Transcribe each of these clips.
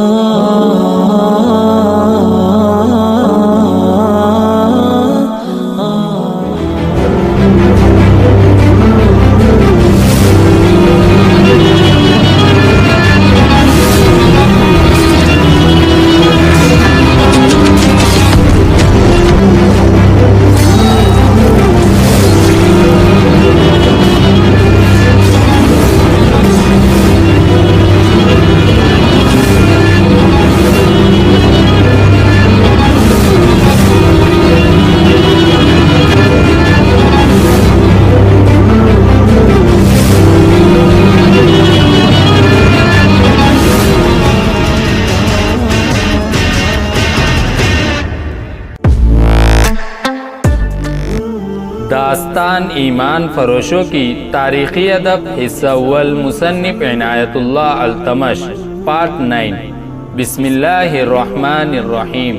oh. दास्तान ईमान फरोशों की तारीख़ी अदब, हिस्सा अव्वल मुसन्निफ इनायतुल्लाह अल्तमश पार्ट नाइन बिस्मिल्लाहिर्रहमानिर्रहीम।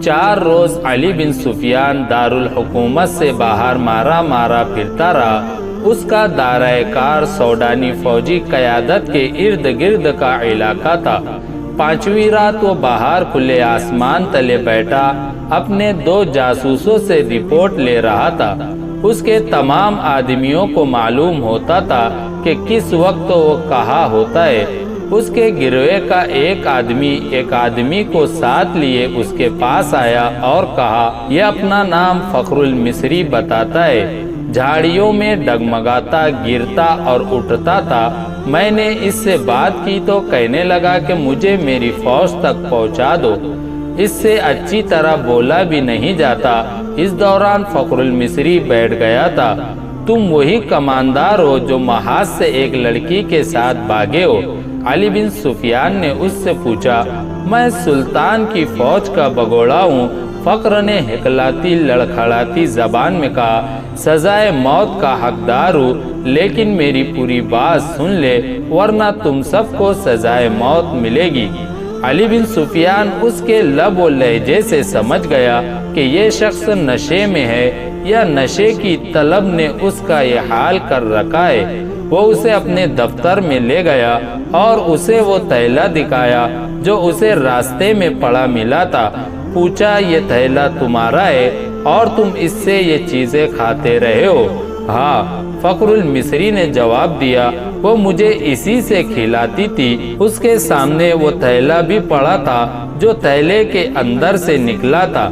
चार रोज़ अली बिन सुफियान दारुल हुकूमत से बाहर मारा मारा फिरता रहा। उसका दायरा कार सौडानी फौजी कयादत के इर्द गिर्द का इलाका था। पांचवी रात वो बाहर खुले आसमान तले बैठा। अपने दो जासूसों से रिपोर्ट ले रहा था। उसके तमाम आदमियों को मालूम होता था कि किस वक्त वो कहा होता है। उसके गिरवे का एक आदमी एक आदमी को साथ लिए उसके पास आया और कहा, यह अपना नाम फखरुल मिस्री बताता है। झाड़ियों में डगमगाता, गिरता और उठता था। मैंने इससे बात की तो कहने लगा कि मुझे मेरी फौज तक पहुँचा दो। इससे अच्छी तरह बोला भी नहीं जाता। इस दौरान फखरुल मिस्री बैठ गया था। तुम वही कमानदार हो जो महाज से एक लड़की के साथ भागे हो। अली बिन सुफियान ने उससे पूछा, मैं सुल्तान की फौज का बगोड़ा हूँ। फक्र ने हिकलाती, लड़खड़ाती जबान में कहा, सजाए मौत का हकदार हूँ, लेकिन मेरी पूरी बात सुन ले, वरना तुम सबको सजाए मौत मिलेगी। अली बिन सुफियान उसके लब और लहजे से समझ गया कि ये शख्स नशे में है या नशे की तलब ने उसका ये हाल कर रखा है। वो उसे अपने दफ्तर में ले गया और उसे वो थैला दिखाया, जो उसे रास्ते में पड़ा मिला था। पूछा, ये थैला तुम्हारा है और तुम इससे ये चीज़ें खाते रहे हो? हाँ। फखरुल मिस्री ने जवाब दिया, वो मुझे इसी से खिलाती थी। उसके सामने वो थैला भी पड़ा था, जो थैले के अंदर से निकला था।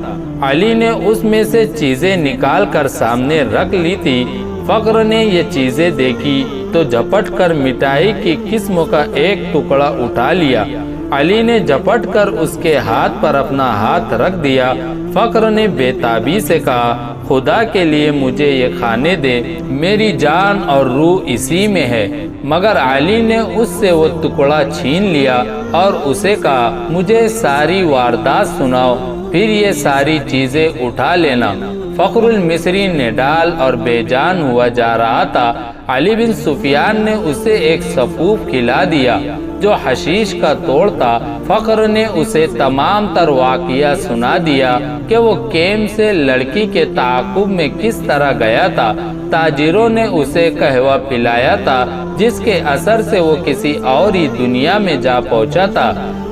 अली ने उसमें से चीज़ें निकाल कर सामने रख ली थी। फक्र ने ये चीज़ें देखी तो झपट कर मिठाई की किस्म का एक टुकड़ा उठा लिया। अली ने झपट कर उसके हाथ पर अपना हाथ रख दिया। फक्र ने बेताबी से कहा, खुदा के लिए मुझे ये खाने दे, मेरी जान और रूह इसी में है। मगर अली ने उससे वो टुकड़ा छीन लिया और उसे कहा, मुझे सारी वारदात सुनाओ, फिर ये सारी चीज़ें उठा लेना। फखरुल मिस्री ने डाल और बेजान हुआ जा रहा था। अली बिन सुफियान ने उसे एक सफूफ खिला दिया। जो हशीश का तोड़ था, फख्र ने उसे तमाम तर वाकिया सुना दिया कि वो केम से लड़की के ताकुब में किस तरह गया था। ताजिरों ने उसे कहवा पिलाया था, जिसके असर से वो किसी और ही दुनिया में जा पहुँचा था।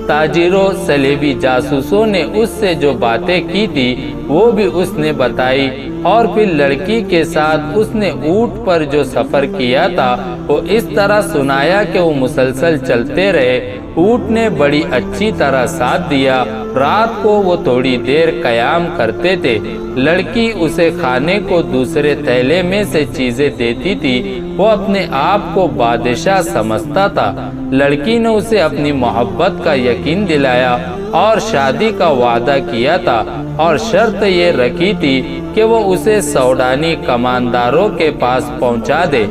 ताजिरों सलेबी जासूसों ने उससे जो बातें की थी, वो भी उसने बताई। और फिर लड़की के साथ उसने ऊँट पर जो सफ़र किया था, वो इस तरह सुनाया कि वो मुसलसल चलते रहे। ऊट ने बड़ी अच्छी तरह साथ दिया। रात को वो थोड़ी देर कयाम करते थे। लड़की उसे खाने को दूसरे थैले में से चीज़ें देती थी। वो अपने आप को बादशाह समझता था। लड़की ने उसे अपनी मोहब्बत का यकीन दिलाया और शादी का वादा किया था और शर्त ये रखी थी कि वो उसे सौडानी कमानदारों के पास पहुँचा दे।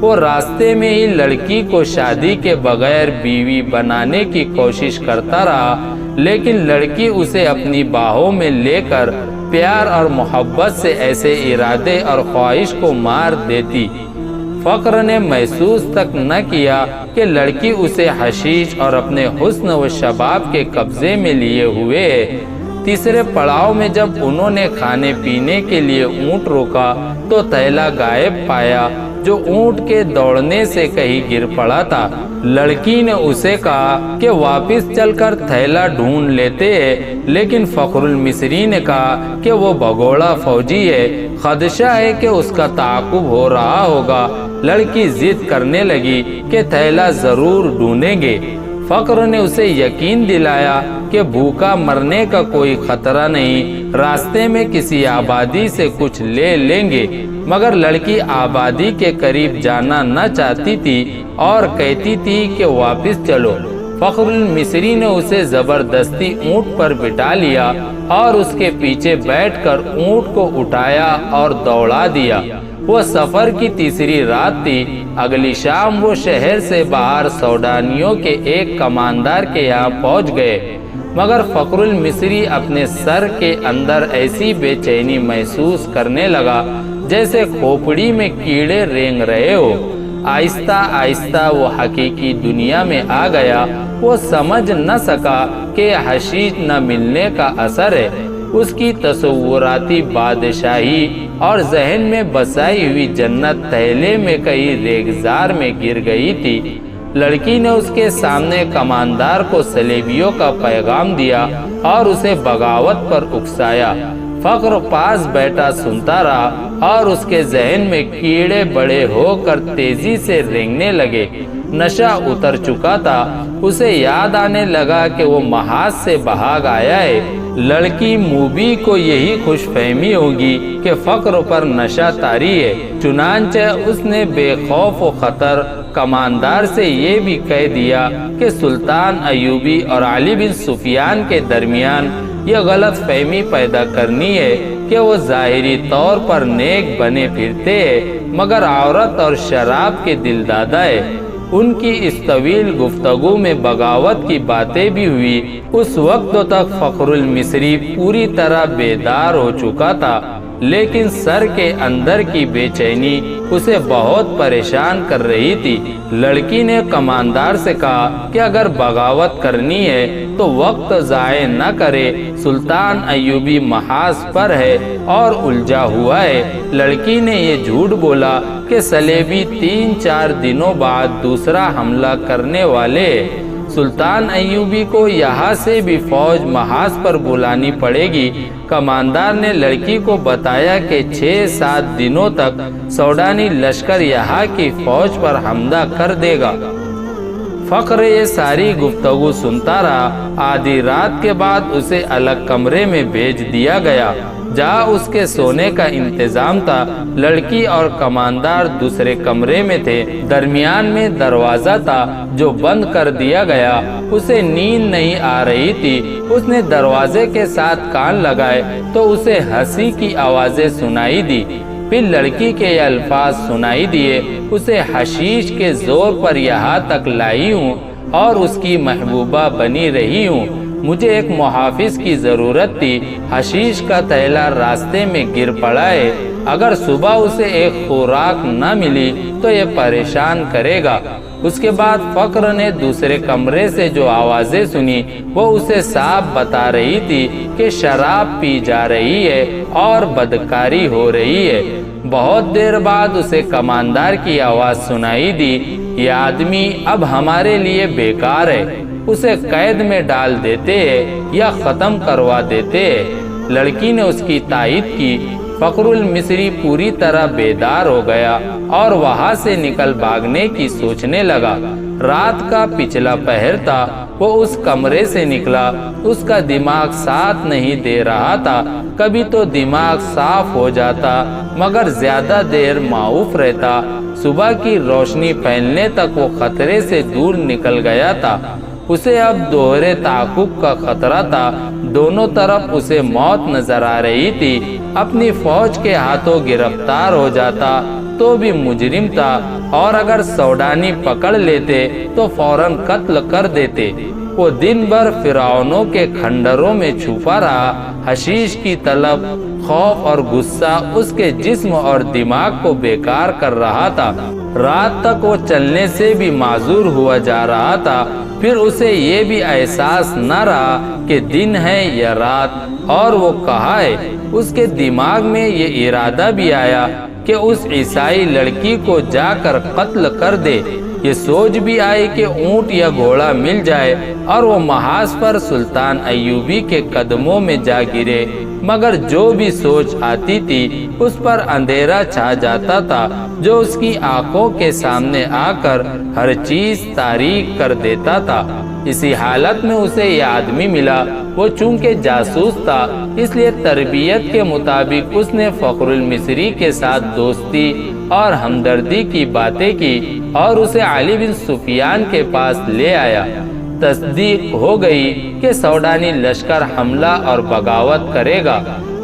वो रास्ते में ही लड़की को शादी के बगैर बीवी बनाने की कोशिश करता रहा, लेकिन लड़की उसे अपनी बाहों में लेकर प्यार और मोहब्बत से ऐसे इरादे और ख्वाहिश को मार देती। फक्र ने महसूस तक न किया कि लड़की उसे हशीश और अपने हुस्न व शबाब के कब्जे में लिए हुए। है तीसरे पड़ाव में जब उन्होंने खाने पीने के लिए ऊँट रोका तो तैला गायब पाया, जो ऊँट के दौड़ने से कहीं गिर पड़ा था। लड़की ने उसे कहा कि वापस चलकर थैला ढूंढ लेते हैं, लेकिन फखरुल मिसरी ने कहा कि वो भगोड़ा फौजी है। खदशा है कि उसका ताकुब हो रहा होगा। लड़की जिद करने लगी कि थैला ज़रूर ढूंढेंगे। फक्र ने उसे यकीन दिलाया कि भूखा मरने का कोई खतरा नहीं, रास्ते में किसी आबादी से कुछ ले लेंगे। मगर लड़की आबादी के करीब जाना न चाहती थी और कहती थी कि वापस चलो। फखरुल मिस्री ने उसे ज़बरदस्ती ऊँट पर बिठा लिया और उसके पीछे बैठकर ऊँट को उठाया और दौड़ा दिया। वो सफ़र की तीसरी रात थी। अगली शाम वो शहर से बाहर सौडानियों के एक कमानदार के यहाँ पहुँच गए। मगर फकरुल मिस्री अपने सर के अंदर ऐसी बेचैनी महसूस करने लगा, जैसे खोपड़ी में कीड़े रेंग रहे हो। आहिस्ता आहिस्ता वो हकीकी दुनिया में आ गया। वो समझ न सका कि हशीश न मिलने का असर है। उसकी तस्वुराती बादशाही और जहन में बसाई हुई जन्नत तहले में कई रेगजार में गिर गई थी। लड़की ने उसके सामने कमानदार को सलेबियों का पैगाम दिया और उसे बगावत पर उकसाया। फक्र पास बैठा सुनता रहा और उसके जहन में कीड़े बड़े होकर तेज़ी से रेंगने लगे। नशा उतर चुका था। उसे याद आने लगा कि वो महाज से भाग आया है। लड़की मूबी को यही खुशफहमी होगी कि फक्र पर नशा तारी है। चुनाच उसने बेखौफ व खतर। कमानदार से ये भी कह दिया कि सुल्तान अयूबी और अली बिन सुफियान के दरमियान यह गलत फहमी पैदा करनी है कि वो ज़ाहिरी तौर पर नेक बने फिरते हैं, मगर औरत और शराब के दिलदादा है। उनकी इस तवील गुफ्तगु में बगावत की बातें भी हुई। उस वक्त तक फखरुल मिस्री पूरी तरह बेदार हो चुका था, लेकिन सर के अंदर की बेचैनी उसे बहुत परेशान कर रही थी। लड़की ने कमानदार से कहा कि अगर बगावत करनी है तो वक्त जाए न करे। सुल्तान अयूबी महाज पर है और उलझा हुआ है। लड़की ने ये झूठ बोला कि सलेबी तीन चार दिनों बाद दूसरा हमला करने वाले। सुल्तान अयूबी को यहाँ से भी फौज महाज पर बुलानी पड़ेगी। कमानदार ने लड़की को बताया कि छह सात दिनों तक सौडानी लश्कर यहाँ की फौज पर हमला कर देगा। फख्र ये सारी गुफ्तगु सुनता रहा आधी रात के बाद उसे अलग कमरे में भेज दिया गया जहाँ उसके सोने का इंतज़ाम था। लड़की और कमानदार दूसरे कमरे में थे। दरमियान में दरवाज़ा था जो बंद कर दिया गया। उसे नींद नहीं आ रही थी। उसने दरवाजे के साथ कान लगाए तो उसे हँसी की आवाज़ें सुनाई दी। फिर लड़की के अल्फाज सुनाई दिए। उसे हशीश के ज़ोर पर यहाँ तक लाई हूँ और उसकी महबूबा बनी रही हूँ। मुझे एक मुहाफिज की ज़रूरत थी। हशीश का थैला रास्ते में गिर पड़ा है। अगर सुबह उसे एक खुराक न मिली तो ये परेशान करेगा। उसके बाद फक्र ने दूसरे कमरे से जो आवाज़ें सुनी, वो उसे साफ़ बता रही थी कि शराब पी जा रही है और बदकारी हो रही है। बहुत देर बाद उसे कमानदार की आवाज़ सुनाई दी, ये आदमी अब हमारे लिए बेकार है। उसे कैद में डाल देते हैं या ख़त्म करवा देते हैं। लड़की ने उसकी तायद की फकरुल मिस्री पूरी तरह बेदार हो गया और वहाँ से निकल भागने की सोचने लगा। रात का पिछला पहर था, वो उस कमरे से निकला। उसका दिमाग साथ नहीं दे रहा था, कभी तो दिमाग साफ़ हो जाता, मगर ज़्यादा देर माऊफ रहता। सुबह की रोशनी फैलने तक वो खतरे से दूर निकल गया था। उसे अब दोहरे ताकुब का खतरा था। दोनों तरफ़ उसे मौत नज़र आ रही थी। अपनी फौज के हाथों गिरफ़्तार हो जाता तो भी मुजरिम था। और अगर सौडानी पकड़ लेते तो फ़ौरन कत्ल कर देते। वो दिन भर फिरौनों के खंडरों में छुपा रहा। हशीश की तलब, खौफ और गुस्सा उसके जिस्म और दिमाग को बेकार कर रहा था। रात तक वो चलने से भी माजूर हुआ जा रहा था। फिर उसे ये भी एहसास न रहा कि दिन है या रात, और वो कहा है? उसके दिमाग में ये इरादा भी आया कि उस ईसाई लड़की को जाकर कत्ल कर दे। ये सोच भी आई कि ऊँट या घोड़ा मिल जाए और वो महाज पर सुल्तान अयूबी के कदमों में जा गिरे। मगर जो भी सोच आती थी, उस पर अंधेरा छा जाता था, जो उसकी आँखों के सामने आकर हर चीज़ तारीख कर देता था। इसी हालत में उसे ये आदमी मिला। वो चूँकि जासूस था, इसलिए तरबियत के मुताबिक उसने फखरुल मिस्री के साथ दोस्ती और हमदर्दी की बातें की और उसे अली बिन सुफियान के पास ले आया। तस्दीक हो गई कि सौडानी लश्कर हमला और बगावत करेगा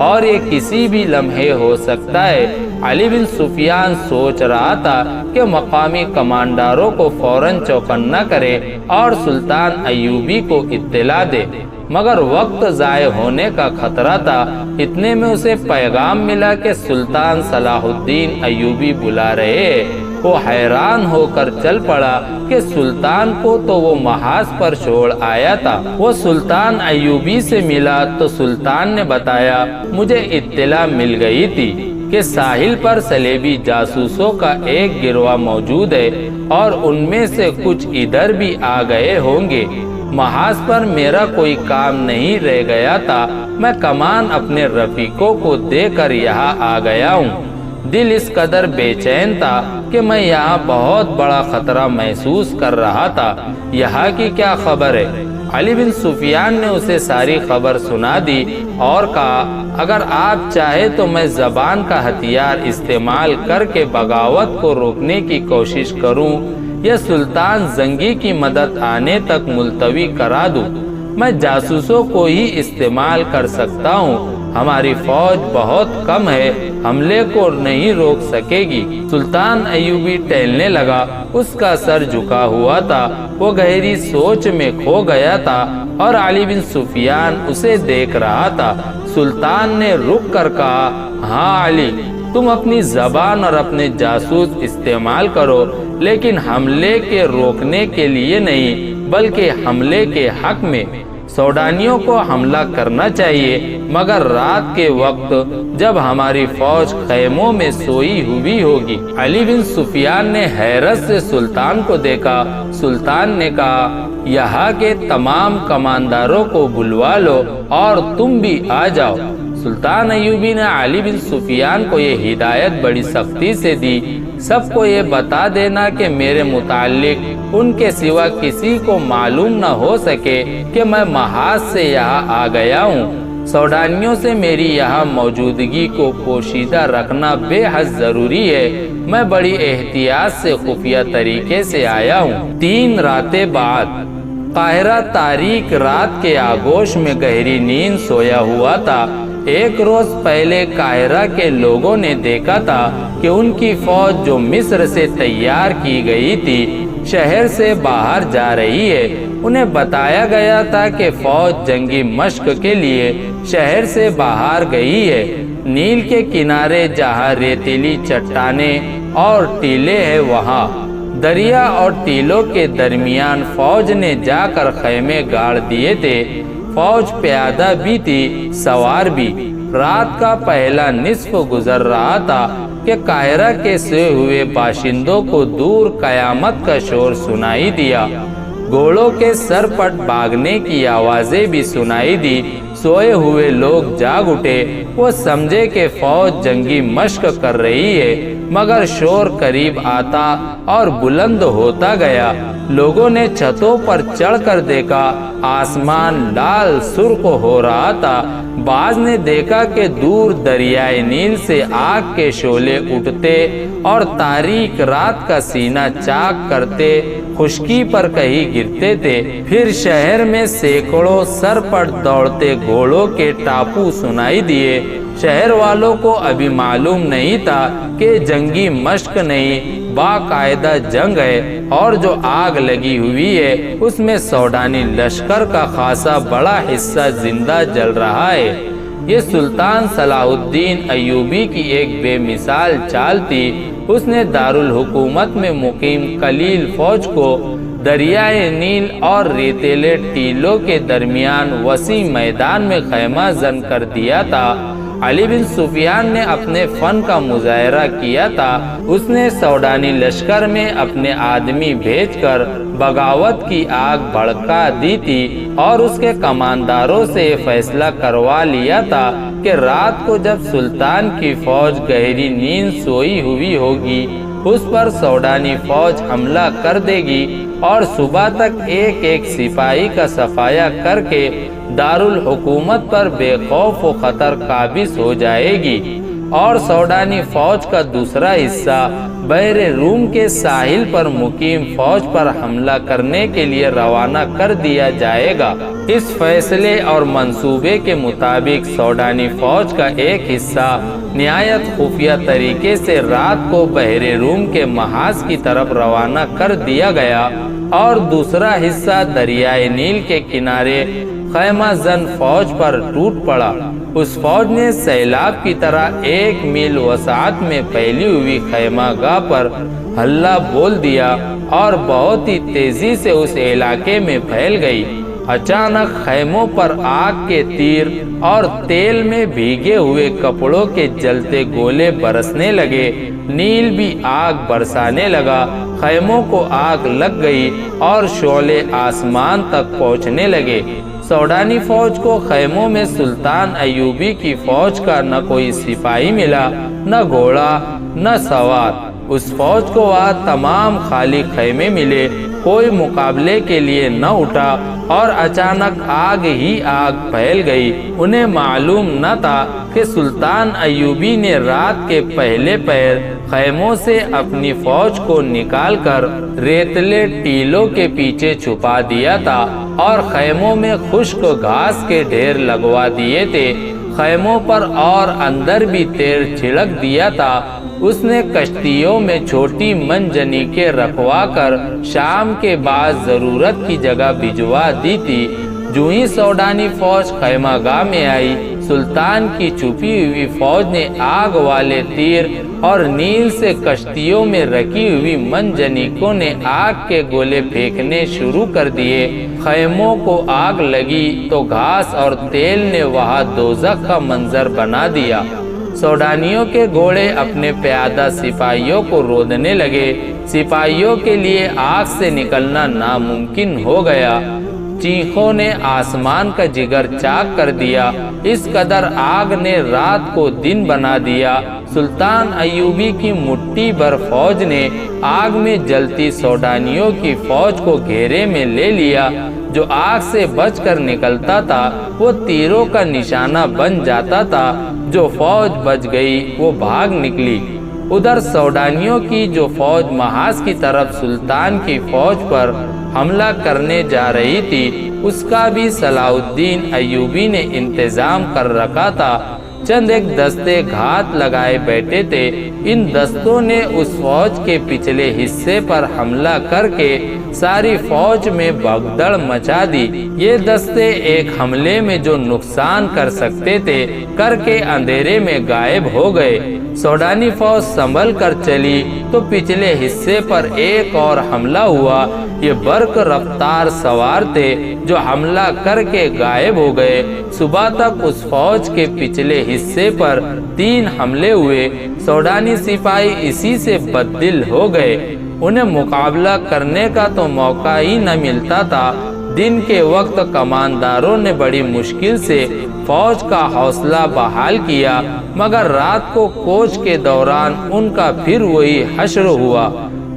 और ये किसी भी लम्हे हो सकता है अली बिन सुफियान सोच रहा था कि मकामी कमांडरों को फ़ौरन चौकन्ना करे और सुल्तान अयूबी को इत्तला दे। मगर वक्त जाय होने का खतरा था। इतने में उसे पैगाम मिला कि सुल्तान सलाहुद्दीन अयूबी बुला रहे। वो हैरान होकर चल पड़ा कि सुल्तान को तो वो महाज पर छोड़ आया था। वो सुल्तान अयूबी से मिला तो सुल्तान ने बताया, मुझे इत्तला मिल गई थी। कि साहिल पर सलेबी जासूसों का एक गिरवा मौजूद है और उनमें से कुछ इधर भी आ गए होंगे। महाज पर मेरा कोई काम नहीं रह गया था। मैं कमान अपने रफीकों को देकर यहाँ आ गया हूँ। दिल इस कदर बेचैन था कि मैं यहाँ बहुत बड़ा खतरा महसूस कर रहा था। यहाँ की क्या खबर है? अली बिन सुफियान ने उसे सारी खबर सुना दी और कहा, अगर आप चाहे तो मैं जबान का हथियार इस्तेमाल करके बगावत को रोकने की कोशिश करूँ या सुल्तान जंगी की मदद आने तक मुलतवी करा दूँ। मैं जासूसों को ही इस्तेमाल कर सकता हूँ हमारी फौज बहुत कम है, हमले को नहीं रोक सकेगी। सुल्तान अयूबी टहलने लगा, उसका सर झुका हुआ था, वो गहरी सोच में खो गया था और अली बिन सुफियान उसे देख रहा था। सुल्तान ने रुक कर कहा हाँ अली, तुम अपनी जबान और अपने जासूस इस्तेमाल करो, लेकिन हमले के रोकने के लिए नहीं, बल्कि हमले के हक में। सौडानियों को हमला करना चाहिए। मगर रात के वक्त जब हमारी फौज खैमों में सोई हुई होगी, अली बिन सुफियान ने हैरत से सुल्तान को देखा। सुल्तान ने कहा, यहाँ के तमाम कमानदारों को बुलवा लो और तुम भी आ जाओ। सुल्तान अयूबी ने अली बिन सुफियान को ये हिदायत बड़ी सख्ती से दी, सबको ये बता देना कि मेरे मुतालिक उनके सिवा किसी को मालूम न हो सके कि मैं महाज से यहाँ आ गया हूँ। सौडानियों से मेरी यहाँ मौजूदगी को पोशीदा रखना बेहद ज़रूरी है। मैं बड़ी एहतियात से खुफिया तरीके से आया हूँ। तीन रातें बाद, काहिरा तारीख रात के आगोश में गहरी नींद सोया हुआ था। एक रोज पहले कायरा के लोगों ने देखा था कि उनकी फौज जो मिस्र से तैयार की गई थी शहर से बाहर जा रही है। उन्हें बताया गया था कि फौज जंगी मश्क के लिए शहर से बाहर गई है। नील के किनारे जहाँ रेतीली चट्टाने और टीले हैं वहाँ। दरिया और टीलों के दरमियान फौज ने जाकर खेमे गाड़ दिए थे। फौज प्यादा भी थी सवार भी। रात का पहला निस्फ गुजर रहा था। कि कायरा के से हुए बाशिंदों को दूर कयामत का शोर सुनाई दिया। घोड़ों के सरपट भागने की आवाज़ें भी सुनाई दी। सोए हुए लोग जाग उठे। वो समझे कि फौज जंगी मश्क कर रही है। मगर शोर करीब आता और बुलंद होता गया। लोगों ने छतों पर चढ़कर देखा। आसमान लाल सुर्ख हो रहा था। बाज ने देखा कि दूर दरियाए नील से आग के शोले उठते और तारीख रात का सीना चाक करते, खुशकी पर कहीं गिरते थे। फिर शहर में सैकड़ों सर पर दौड़ते घोड़ों के टापू सुनाई दिए। शहर वालों को अभी मालूम नहीं था कि जंगी मश्क नहीं, बाकायदा जंग है और जो आग लगी हुई है, उसमें सौडानी लश्कर का खासा बड़ा हिस्सा ज़िंदा जल रहा है। ये सुल्तान सलाहुद्दीन अयूबी की एक बेमिसाल चाल थी। उसने दारुल हुकूमत में मुकीम कलील फौज को दरियाए नील और रेतीले टीलों के दरमियान वसी मैदान में खैमा जन कर दिया था। अली बिन सुफियान ने अपने फन का मुजाहरा किया था। उसने सौडानी लश्कर में अपने आदमी भेजकर बगावत की आग भड़का दी थी और उसके कमानदारों से फैसला करवा लिया था कि रात को जब सुल्तान की फौज गहरी नींद सोई हुई होगी, उस पर सौडानी फौज हमला कर देगी और सुबह तक एक एक सिपाही का सफाया करके दारुल हुकूमत पर बेखौफ व खतर काबिज हो जाएगी और सौडानी फौज का दूसरा हिस्सा बहरे रूम के साहिल पर मुकीम फौज पर हमला करने के लिए रवाना कर दिया जाएगा। इस फैसले और मंसूबे के मुताबिक सौडानी फौज का एक हिस्सा निहायत खुफिया तरीके से रात को बहरे रूम के महाज की तरफ़ रवाना कर दिया गया और दूसरा हिस्सा दरियाए नील के किनारे खैमा जन फौज पर टूट पड़ा। उस फौज ने सैलाब की तरह एक मील वसात में फैली हुई खैमा गाह पर हल्ला बोल दिया और बहुत ही तेज़ी से उस इलाके में फैल गई। अचानक खैमों पर आग के तीर और तेल में भीगे हुए कपड़ों के जलते गोले बरसने लगे। नील भी आग बरसाने लगा। खैमों को आग लग गई और शोले आसमान तक पहुँचने लगे। सौडानी फौज को खैमों में सुल्तान अयूबी की फौज का न कोई सिपाही मिला, न घोड़ा, न सवार। उस फौज को वह तमाम खाली खैमे मिले। कोई मुकाबले के लिए न उठा और अचानक आग ही आग फैल गई। उन्हें मालूम न था कि सुल्तान अयूबी ने रात के पहले पैर खैमों से अपनी फौज को निकालकर रेतले टीलों के पीछे छुपा दिया था और खैमों में खुश्क घास के ढेर लगवा दिए थे। खैमों पर और अंदर भी तेल छिड़क दिया था उसने कश्तियों में छोटी मंजनी के रखवा कर शाम के बाद ज़रूरत की जगह भिजवा दी थी। जो ही सौडानी फौज खैमागाह में आई। सुल्तान की छुपी हुई फौज ने आग वाले तीर और नील से कश्तियों में रखी हुई मंजनिकों ने आग के गोले फेंकने शुरू कर दिए। खैमों को आग लगी तो घास और तेल ने वहाँ दोजक का मंजर बना दिया। सौडानियों के घोड़े अपने प्यादा सिपाहियों को रोदने लगे। सिपाहियों के लिए आग से निकलना नामुमकिन हो गया। चीखों ने आसमान का जिगर चाक कर दिया। इस कदर आग ने रात को दिन बना दिया। सुल्तान अयूबी की मुट्ठी भर फौज ने आग में जलती सोडानियों की फौज को घेरे में ले लिया। जो आग से बचकर निकलता था, वो तीरों का निशाना बन जाता था। जो फौज बच गई, वो भाग निकली। उधर सौडानियों की जो फौज महाज की तरफ़ सुल्तान की फौज पर हमला करने जा रही थी, उसका भी सलाउद्दीन अयूबी ने इंतज़ाम कर रखा था। चंद एक दस्ते घात लगाए बैठे थे। इन दस्तों ने उस फौज के पिछले हिस्से पर हमला करके सारी फौज में भगदड़ मचा दी। ये दस्ते एक हमले में जो नुकसान कर सकते थे, करके अंधेरे में गायब हो गए। सौडानी फौज संभल कर चली तो पिछले हिस्से पर एक और हमला हुआ। ये बर्क रफ्तार सवार थे, जो हमला करके गायब हो गए। सुबह तक उस फौज के पिछले हिस्से पर तीन हमले हुए। सोडानी सिपाही इसी से बददिल हो गए। उन्हें मुकाबला करने का तो मौका ही न मिलता था। दिन के वक्त कमानदारों ने बड़ी मुश्किल से फौज का हौसला बहाल किया, मगर रात को कोच के दौरान उनका फिर वही हश्र हुआ।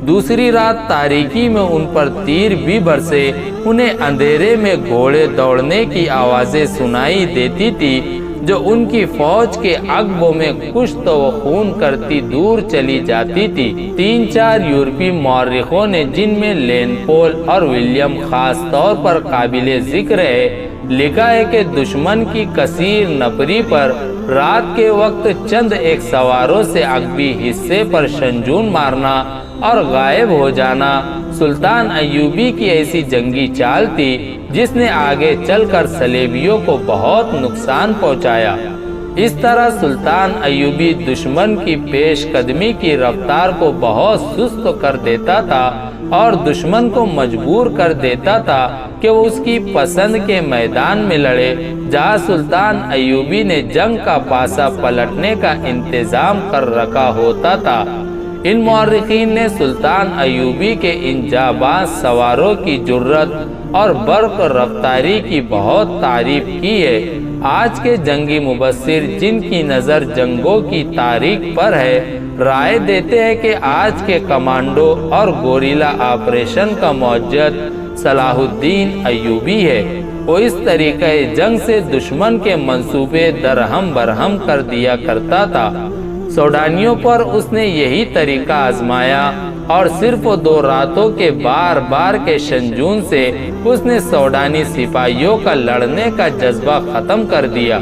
दूसरी रात तारीकी में उन पर तीर भी बरसे, उन्हें अंधेरे में घोड़े दौड़ने की आवाज़ें सुनाई देती थी। जो उनकी फौज के अगबों में कुछ तो खून करती दूर चली जाती थी। तीन चार यूरोपीय मौरखों ने जिनमें लेनपोल और विलियम खास तौर पर काबिल ज़िक्र है, लिखा है कि दुश्मन की कसीर नपरी पर रात के वक्त चंद एक सवारों से अगबी हिस्से पर शंजून मारना और गायब हो जाना। सुल्तान अयूबी की ऐसी जंगी चाल थी, जिसने आगे चलकर सलेबियों को बहुत नुकसान पहुँचाया। इस तरह सुल्तान अयूबी दुश्मन की पेश कदमी की रफ्तार को बहुत सुस्त कर देता था और दुश्मन को मजबूर कर देता था कि वो उसकी पसंद के मैदान में लड़े, जहाँ सुल्तान अयूबी ने जंग का पासा पलटने का इंतज़ाम कर रखा होता था। इन मौरखीन ने सुल्तान अयूबी के इन जाबाज सवारों की जुर्रत और बर्क रफ्तारी की बहुत तारीफ़ की है। आज के जंगी मुबसर जिनकी नज़र जंगों की तारीख पर है, राय देते हैं कि आज के कमांडो और गोरीला ऑपरेशन का मौजद सलाहुद्दीन अयूबी है। वो इस तरीके जंग से दुश्मन के मंसूबे दरहम बरहम कर दिया करता था। सोडानियों पर उसने यही तरीका आजमाया और सिर्फ़ दो रातों के बार बार के शंजून से उसने सोडानी सिपाहियों का लड़ने का जज्बा खत्म कर दिया।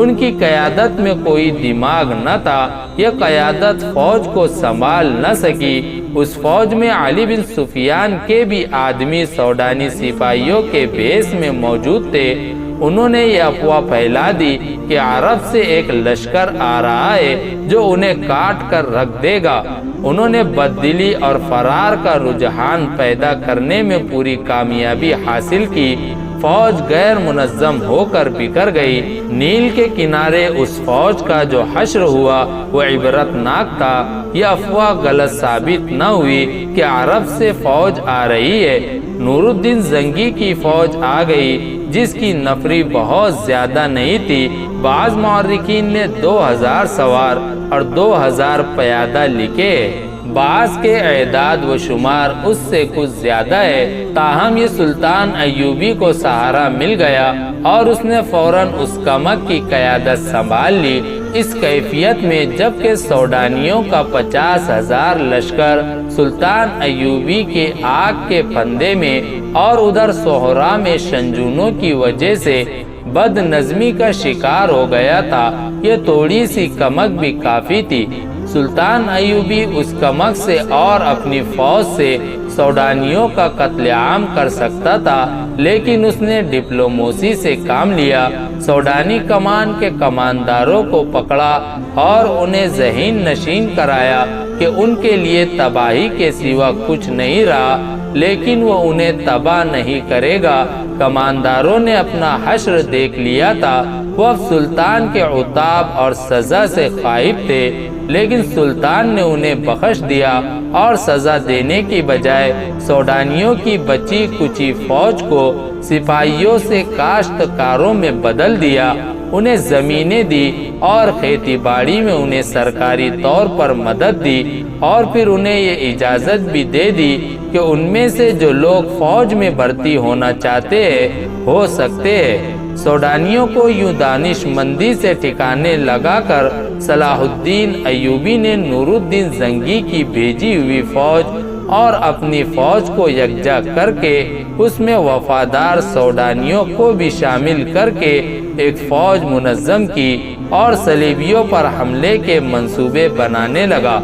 उनकी कयादत में कोई दिमाग न था, यह कयादत फौज को संभाल न सकी। उस फौज में अली बिन सुफियान के भी आदमी सौडानी सिपाहियों के बेस में मौजूद थे। उन्होंने ये अफवाह फैला दी कि अरब से एक लश्कर आ रहा है जो उन्हें काट कर रख देगा। उन्होंने बददिली और फरार का रुझान पैदा करने में पूरी कामयाबी हासिल की। फौज गैर मुनज़म होकर बिखर गई। नील के किनारे उस फौज का जो हश्र हुआ, वो इबरतनाक था। यह अफवाह गलत साबित न हुई कि अरब से फौज आ रही है। नूरुद्दीन जंगी की फौज आ गई। जिसकी नफरी बहुत ज़्यादा नहीं थी। बाज मौरखीन ने 2000 सवार और 2000 प्यादा लिखे। बास के एदाद व शुमार उससे कुछ ज़्यादा है। ताहम ये सुल्तान अयूबी को सहारा मिल गया और उसने फ़ौरन उस कमक की कयादत संभाल ली। इस कैफियत में जबकि सौडानियों का पचास हज़ार लश्कर सुल्तान अयूबी के आग के फंदे में और उधर सोहरा में शंजूनों की वजह से बद नजमी का शिकार हो गया था। ये थोड़ी सी कमक भी काफ़ी थी। सुल्तान अयूबी उस कमक से और अपनी फौज से सौडानियों का कत्लेआम कर सकता था, लेकिन उसने डिप्लोमेसी से काम लिया। सौडानी कमान के कमानदारों को पकड़ा और उन्हें जहीन नशीन कराया। कि उनके लिए तबाही के सिवा कुछ नहीं रहा, लेकिन वो उन्हें तबाह नहीं करेगा। कमानदारों ने अपना हश्र देख लिया था। वह सुल्तान के उताब और सजा से खाइब थे, लेकिन सुल्तान ने उन्हें बख्श दिया और सजा देने की बजाय सोडानियों की बची कुची फौज को सिपाहियों से काश्तकारों में बदल दिया। उन्हें जमीनें दी और खेती बाड़ी में उन्हें सरकारी तौर पर मदद दी और फिर उन्हें ये इजाज़त भी दे दी कि उनमें से जो लोग फौज में भर्ती होना चाहते हैं, हो सकते हैं। सोडानियों को यूँ दानिशमंदी से ठिकाने लगाकर सलाहुद्दीन अयूबी ने नूरुद्दीन जंगी की भेजी हुई फौज और अपनी फौज को यकजा करके उसमें वफादार सौडानियों को भी शामिल करके एक फौज मुनज़म की और सलीबियों पर हमले के मंसूबे बनाने लगा।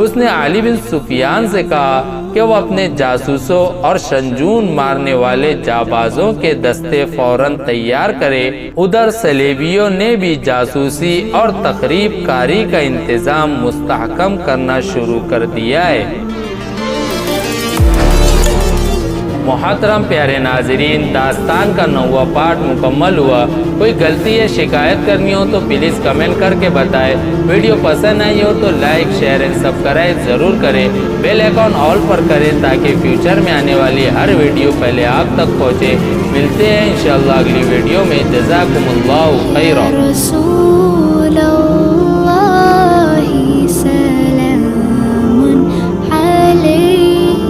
उसने अली बिन सुफियान से कहा कि वो अपने जासूसों और शंजून मारने वाले जाबाजों के दस्ते फ़ौरन तैयार करे। उधर सलेबियों ने भी जासूसी और तकरीब कारी का इंतज़ाम मुस्तहकम करना शुरू कर दिया है। मोहतरम प्यारे नाजरीन, दास्तान का नौवा पार्ट मुकम्मल हुआ। कोई गलती या शिकायत करनी हो तो प्लीज़ कमेंट करके बताएँ। वीडियो पसंद आई हो तो लाइक शेयर एंड सब्सक्राइब ज़रूर करें। बेल आइकॉन ऑल पर करें ताकि फ्यूचर में आने वाली हर वीडियो पहले आप तक पहुँचे। मिलते हैं इंशाल्लाह अगली वीडियो में। जजाकुमुल्लाह खैरा।